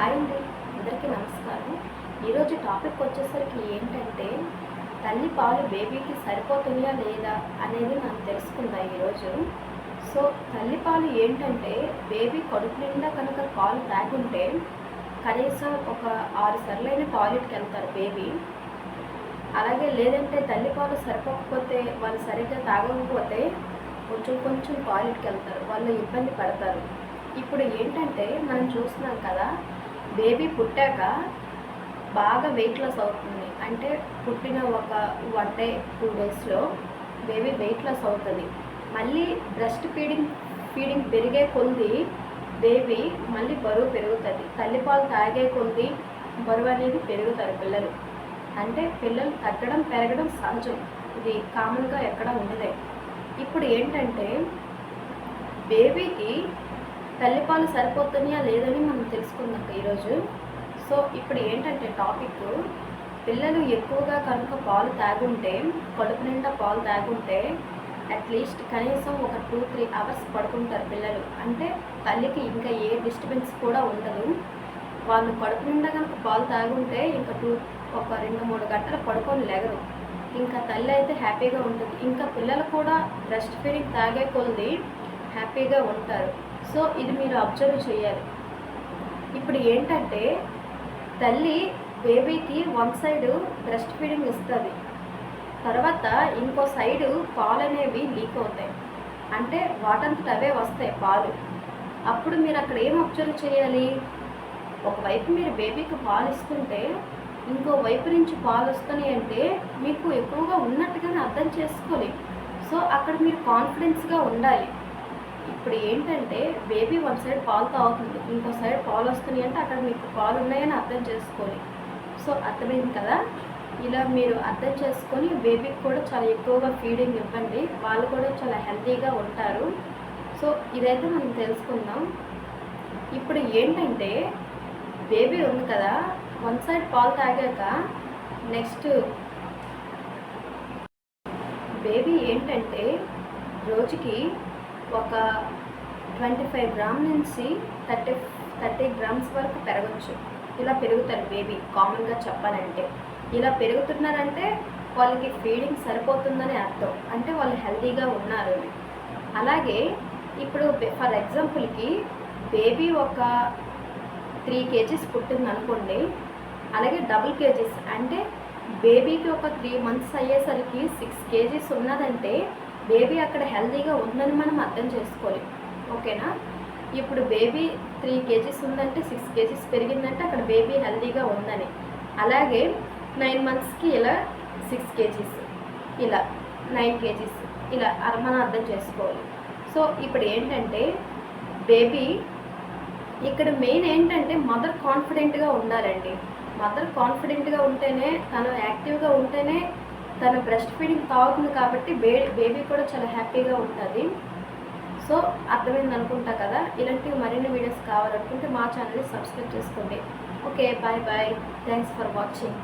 Hi అండి. అందరికీ నమస్కారం. ఈరోజు టాపిక్ వచ్చేసరికి ఏంటంటే తల్లి పాలు బేబీకి సరిపోతున్నాయా లేదా అనేది మనం తెలుసుకుందాం ఈరోజు. సో తల్లి పాలు ఏంటంటే బేబీ కడుపు నిండా కనుక పాలు తాగుంటే కనీసం ఒక ఆరు సార్లైన టాయిలెట్కి వెళ్తారు బేబీ. అలాగే లేదంటే తల్లి పాలు సరిపోకపోతే వాళ్ళు సరిగ్గా తాగకపోతే కొంచెం కొంచెం టాయిలెట్కి వెళ్తారు. వాళ్ళు ఇబ్బంది పడతారు. ఇప్పుడు ఏంటంటే మనం చూస్తున్నాం కదా బేబీ పుట్టాక బాగా వెయిట్ లాస్ అవుతుంది. అంటే పుట్టిన ఒక వన్ డే టూ డేస్లో బేబీ వెయిట్ లాస్ అవుతుంది. మళ్ళీ బ్రెస్ట్ ఫీడింగ్ ఫీడింగ్ పెరిగే కొద్ది బేబీ మళ్ళీ బరువు పెరుగుతుంది. తల్లిపాలు తాగే కొద్ది బరువు అనేది పెరుగుతారు పిల్లలు. అంటే పిల్లలు తగ్గడం పెరగడం సహజం. ఇది కామన్గా ఎక్కడ ఉండదే. ఇప్పుడు ఏంటంటే బేబీకి తల్లిపాలు సరిపోతున్నాయా లేదని మనం తెలుసు ఈరోజు సో ఇప్పుడు ఏంటంటే టాపిక్ పిల్లలు ఎక్కువగా కనుక పాలు తాగుంటే కడుపు నిండా పాలు తాగుంటే అట్లీస్ట్ కనీసం ఒక టూ త్రీ అవర్స్ పడుకుంటారు పిల్లలు. అంటే తల్లికి ఇంకా ఏ డిస్టర్బెన్స్ కూడా ఉండదు. వాళ్ళు కడుపు నిండా కనుక పాలు తాగుంటే ఇంకా టూ ఒక రెండు మూడు గంటలు పడుకొని లేగరు. ఇంకా తల్లి అయితే హ్యాపీగా ఉంటుంది. ఇంకా పిల్లలు కూడా బ్రెస్ట్ ఫీడింగ్ తాగే కొద్ది హ్యాపీగా ఉంటారు. సో ఇది మీరు అబ్జర్వ్ చేయాలి. ఇప్పుడు ఏంటంటే తల్లి బేబీకి వన్ సైడ్ బ్రెస్ట్ ఫీడింగ్ ఇస్తుంది. తర్వాత ఇంకో సైడు పాలు అనేవి లీక్ అవుతాయి. అంటే వాటంతట అవే వస్తాయి పాలు. అప్పుడు మీరు అక్కడ ఏం అబ్జర్వ్ చేయాలి? ఒకవైపు మీరు బేబీకి పాలు ఇస్తుంటే ఇంకో వైపు నుంచి పాలు వస్తున్నాయి అంటే మీకు ఎక్కువగా ఉన్నట్టుగానే అర్థం చేసుకోవాలి. సో అక్కడ మీరు కాన్ఫిడెన్స్గా ఉండాలి. ఇప్పుడు ఏంటంటే బేబీ వన్ సైడ్ పాలు తాగుతుంది ఇంకో సైడ్ పాలు వస్తున్నాయి అంటే అక్కడ మీకు పాలు ఉన్నాయని అర్థం చేసుకోవాలి. సో అర్థమైంది కదా? ఇలా మీరు అర్థం చేసుకొని బేబీకి కూడా చాలా ఎక్కువగా ఫీడింగ్ ఇవ్వండి. వాళ్ళు కూడా చాలా హెల్తీగా ఉంటారు. సో ఇదైతే మనం తెలుసుకుందాం. ఇప్పుడు ఏంటంటే బేబీ ఉంది కదా వన్ సైడ్ పాలు తాగాక నెక్స్ట్ బేబీ ఏంటంటే రోజుకి ఒక ట్వంటీ ఫైవ్ గ్రామ్ నుంచి థర్టీ థర్టీ గ్రామ్స్ వరకు పెరగచ్చు. ఇలా పెరుగుతారు బేబీ కామన్గా చెప్పాలంటే. ఇలా పెరుగుతున్నారంటే వాళ్ళకి ఫీడింగ్ సరిపోతుందని అర్థం. అంటే వాళ్ళు హెల్తీగా ఉన్నారు అలాగే ఇప్పుడు ఫర్ ఎగ్జాంపుల్కి బేబీ ఒక త్రీ కేజీస్ పుట్టింది అనుకోండి అలాగే డబుల్ కేజీస్. అంటే బేబీకి ఒక త్రీ మంత్స్ అయ్యేసరికి సిక్స్ కేజీస్ ఉన్నదంటే బేబీ అక్కడ హెల్తీగా ఉందని మనం అర్థం చేసుకోవాలి ఓకేనా? ఇప్పుడు బేబీ త్రీ కేజీస్ ఉందంటే సిక్స్ కేజీస్ పెరిగిందంటే అక్కడ బేబీ హెల్తీగా ఉందని. అలాగే నైన్ మంత్స్కి ఇలా సిక్స్ కేజీస్ ఇలా నైన్ కేజీస్ ఇలా మనం అర్థం చేసుకోవాలి. సో ఇప్పుడు ఏంటంటే బేబీ ఇక్కడ మెయిన్ ఏంటంటే మదర్ కాన్ఫిడెంట్గా ఉండాలండి. మదర్ కాన్ఫిడెంట్గా ఉంటేనే తను యాక్టివ్గా ఉంటేనే తన బ్రెస్ట్ ఫీడింగ్ తాగుతుంది కాబట్టి బే బేబీ కూడా చాలా హ్యాపీగా ఉంటుంది. సో అర్థమైంది అనుకుంటా కదా? ఇలాంటివి మరిన్ని వీడియోస్ కావాలనుకుంటే మా ఛానల్ని సబ్స్క్రైబ్ చేసుకోండి. Okay bye bye thanks for watching